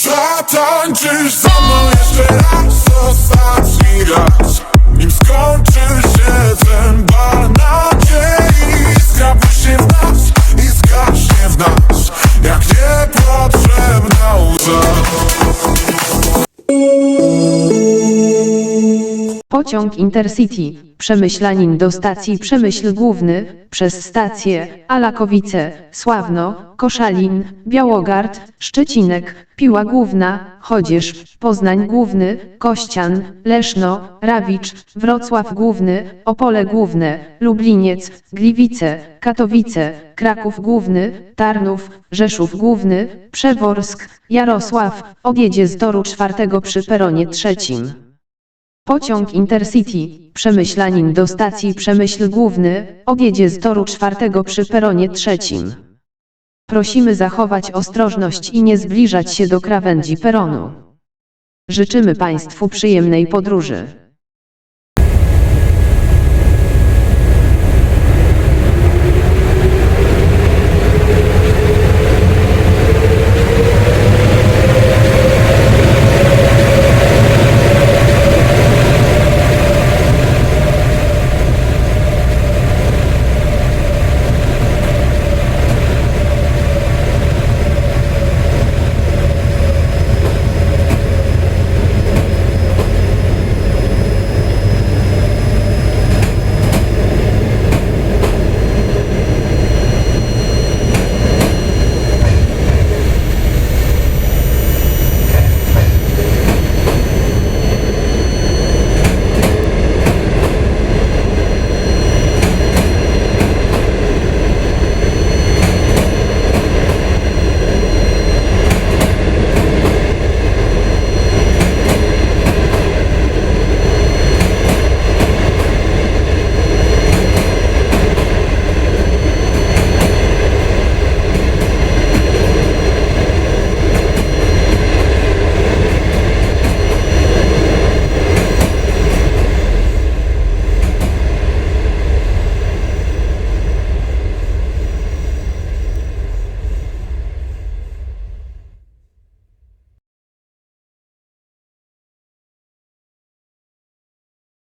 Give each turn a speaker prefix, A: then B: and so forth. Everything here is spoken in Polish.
A: Zatańczysz ze mną jeszcze raz, ostatni raz
B: Pociąg Intercity, Przemyślanin do stacji Przemyśl Główny, przez stacje Alakowice, Sławno, Koszalin, Białogard, Szczecinek, Piła Główna, Chodzież, Poznań Główny, Kościan, Leszno, Rawicz, Wrocław Główny, Opole Główne, Lubliniec, Gliwice, Katowice, Kraków Główny, Tarnów, Rzeszów Główny, Przeworsk, Jarosław, odjedzie z toru czwartego przy peronie trzecim. Pociąg Intercity, Przemyślanin do stacji Przemyśl Główny, odjedzie z toru czwartego przy peronie trzecim. Prosimy zachować ostrożność i nie zbliżać się do krawędzi peronu. Życzymy Państwu przyjemnej podróży.